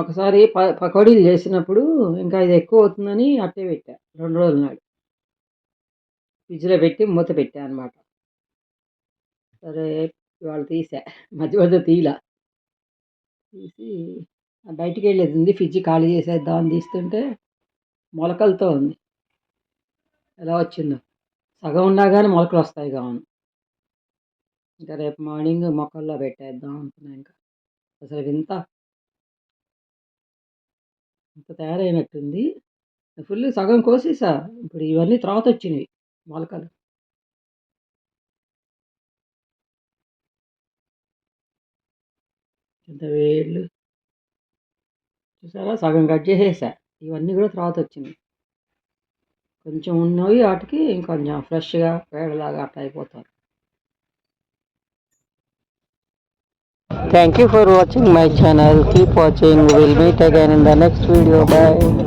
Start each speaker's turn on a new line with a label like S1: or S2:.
S1: ఒకసారి ప పకోడీలు చేసినప్పుడు ఇంకా ఇది ఎక్కువ అవుతుందని అట్టే పెట్టా రెండు రోజుల నాడు. ఫ్రిడ్జ్లో పెట్టి మూత పెట్టా అనమాట సరే ఇవాళ తీసా మధ్య మధ్య తీయలా తీసి బయటికి వెళ్ళేది ఉంది ఫ్రిడ్జ్ ఖాళీ చేసేద్దామని తీస్తుంటే మొలకలతో ఉంది. ఎలా వచ్చిందో? సగం ఉన్నా కానీ మొలకలు వస్తాయి కావును. ఇంకా రేపు మార్నింగ్ మొక్కల్లో పెట్టేద్దాం అనుకున్నా ఇంకా. అసలు వింత. ఇంత తయారైనట్టుంది. ఫుల్ సగం కోసేసా. ఇప్పుడు ఇవన్నీ తర్వాత వచ్చినవి మొలకలు. ఇంత వేళ్ళు చూసారా? సగం కట్ చేసేసా. ఇవన్నీ కూడా తర్వాత వచ్చినాయి కొంచెం ఉన్నవి వాటికి ఇంకొంచెం ఫ్రెష్గా వేడలాగా అట్లా అయిపోతారు Thank you for watching my channel. Keep watching. We'll meet again in the next video. Bye.